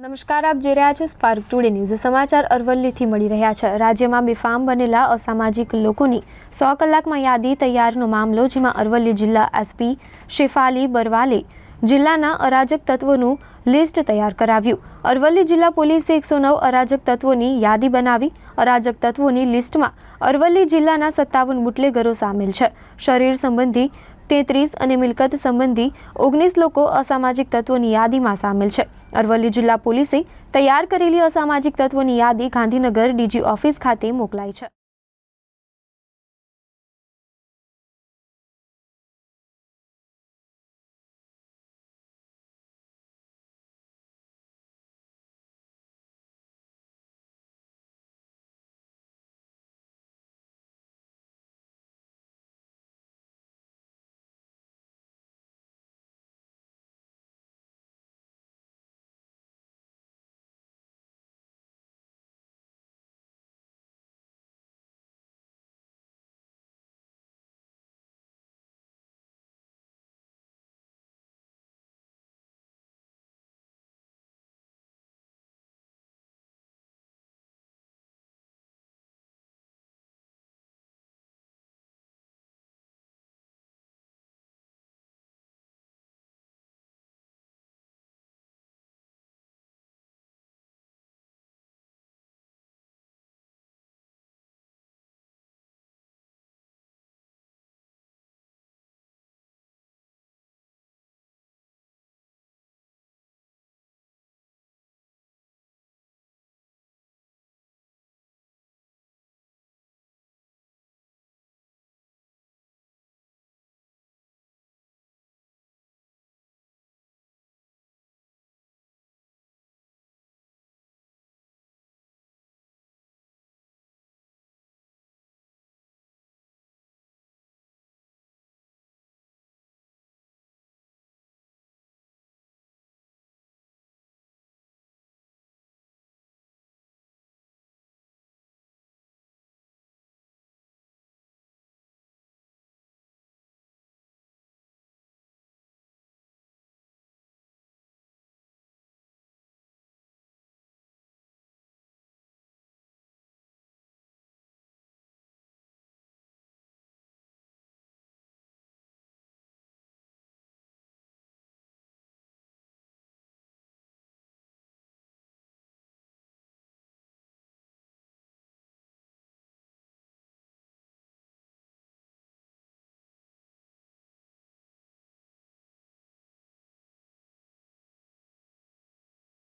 નમસ્કાર, આપ જોઈ રહ્યા છો સ્પાર્ક ટુડે ન્યૂઝ સમાચાર અરવલ્લીથી મળી રહ્યા છે. રાજ્યમાં બેફામ બનેલા અસામાજિક લોકોની સો કલાકમાં યાદી તૈયારનો મામલો, જેમાં અરવલ્લી જિલ્લા એસપી શેફાલી બરવાલે જિલ્લાના અરાજક તત્વોનું લિસ્ટ તૈયાર કરાવ્યું. અરવલ્લી જિલ્લા પોલીસે એકસો નવ અરાજક તત્વોની યાદી બનાવી. અરાજક તત્વોની લિસ્ટમાં અરવલ્લી જિલ્લાના સત્તાવન બુટલેગરો સામેલ છે. શરીર સંબંધી તેત્રીસ અને મિલકત સંબંધી ઓગણીસ લોકો અસામાજિક તત્વોની યાદીમાં સામેલ છે. અરવલ્લી જિલ્લા પોલીસે તૈયાર કરેલી અસામાજિક તત્વોની યાદી ગાંધીનગર ડીજી ઓફિસ ખાતે મોકલાઈ છે.